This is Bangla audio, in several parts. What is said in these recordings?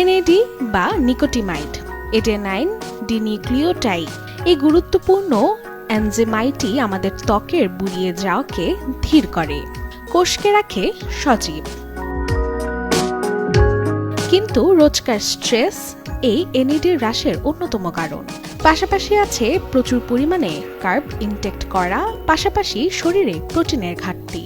এনএডি বা নিকোটিমাইড। এডেনাইন ডিনিউক্লিওটাই এই গুরুত্বপূর্ণ অ্যানজেমাইটি আমাদের ত্বকের বুড়িয়ে যাওয়াকে ধীর করে, কোষকে রাখে সজীব। কিন্তু রোজকার স্ট্রেস এই এনইডি হ্রাসের অন্যতম কারণ। পাশাপাশি আছে প্রচুর পরিমাণে কার্ব ইনটেক্ট করা, পাশাপাশি শরীরে প্রোটিনের ঘাটতি।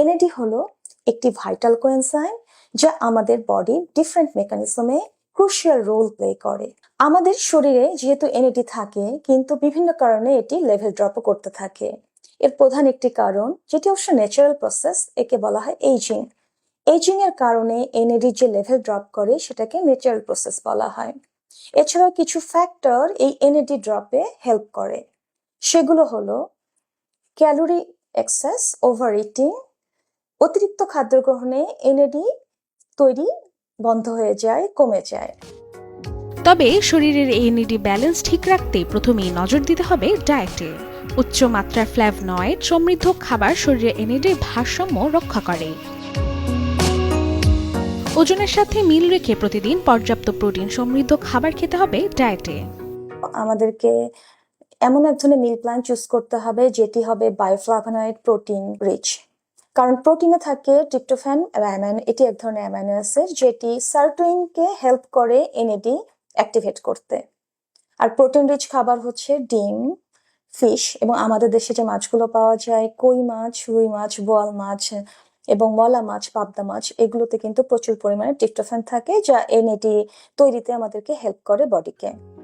এনএডি হলো একটি ভাইটাল কোয়েনজাইম যা আমাদের বডির ডিফারেন্ট মেকানিজমে ক্রুশিয়াল রোল প্লে করে। আমাদের শরীরে যেহেতু এনএডি থাকে, কিন্তু বিভিন্ন কারণে এটি লেভেল ড্রপও করতে থাকে। এর প্রধান একটি কারণ, যেটি অবশ্য ন্যাচারাল প্রসেস একে বলা হয় এইজিং এইজিং এর কারণে এনএডি যে লেভেল ড্রপ করে, সেটাকে ন্যাচারাল প্রসেস বলা হয়। এছাড়াও কিছু ফ্যাক্টর এই এনএডি ড্রপে হেল্প করে। সেগুলো হলো ক্যালোরি এক্সেস ওভার ইটিং অতিরিক্ত খাদ্য গ্রহণে এনএডি তৈরি বন্ধ হয়ে যায় কমে যায়। তবে শরীরের এনইডি ব্যালেন্স ঠিক রাখতে প্রথমেই নজর দিতে হবে ডায়েটে উচ্চ মাত্রার ফ্ল্যাভনয়েড সমৃদ্ধ খাবার শরীরে এনইডির ভারসাম্য রক্ষা করে। ওজনের সাথে মিল রেখে প্রতিদিন পর্যাপ্ত প্রোটিন সমৃদ্ধ খাবার খেতে হবে ডায়েটে আমাদেরকে এমন এক ধরনের মিল প্ল্যান চুজ করতে হবে যেটি হবে বায়োফ্লাভোনয়েড প্রোটিন রিচ কারণ প্রোটিনে থাকে ট্রিপ্টোফ্যান, অ্যামাইনো, এটি এক ধরনের অ্যামাইনো অ্যাসিড, যেটি সার্টুইনকে হেল্প করে এনএডি অ্যাক্টিভেট করতে। আর প্রোটিন রিচ খাবার হচ্ছে ডিম, ফিশ এবং আমাদের দেশে যে মাছগুলো পাওয়া যায়, কই মাছ, রুই মাছ, বোয়াল মাছ এবং মলা মাছ, পাবদা মাছ, এগুলোতে কিন্তু প্রচুর পরিমাণে ট্রিপ্টোফ্যান থাকে, যা এনএডি তৈরিতে আমাদেরকে হেল্প করে বডিকে।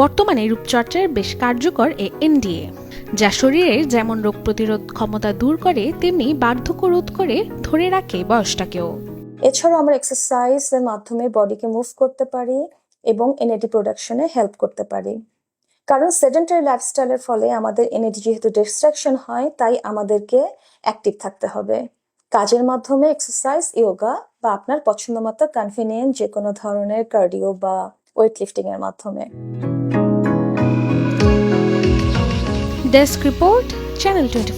বর্তমানে রূপচর্চার বেশ কার্যকর এ এনডিএ, যা শরীরের যেমন রোগ প্রতিরোধ ক্ষমতা দূর করে, তেমনি বার্ধক্য রোধ করে ধরে রাখে বয়সটাকেও। এছাড়াও আমরা এক্সারসাইজ এর মাধ্যমে বডিকে মুভ করতে পারি এবং এনএডি প্রোডাকশনে হেল্প করতে পারি। কারণ সেডেন্টারি লাইফস্টাইলের ফলে আমাদের এনার্জি যেহেতু ডিস্ট্রাকশন হয়, তাই আমাদেরকে অ্যাক্টিভ থাকতে হবে। কাজের মাধ্যমে এক্সারসাইজ ইয়োগা বা আপনার পছন্দ মতো কনভিনিয়েন্ট যে কোনো ধরনের কার্ডিও বা ওয়েট লিফটিং এর মাধ্যমে। Desk report channel twenty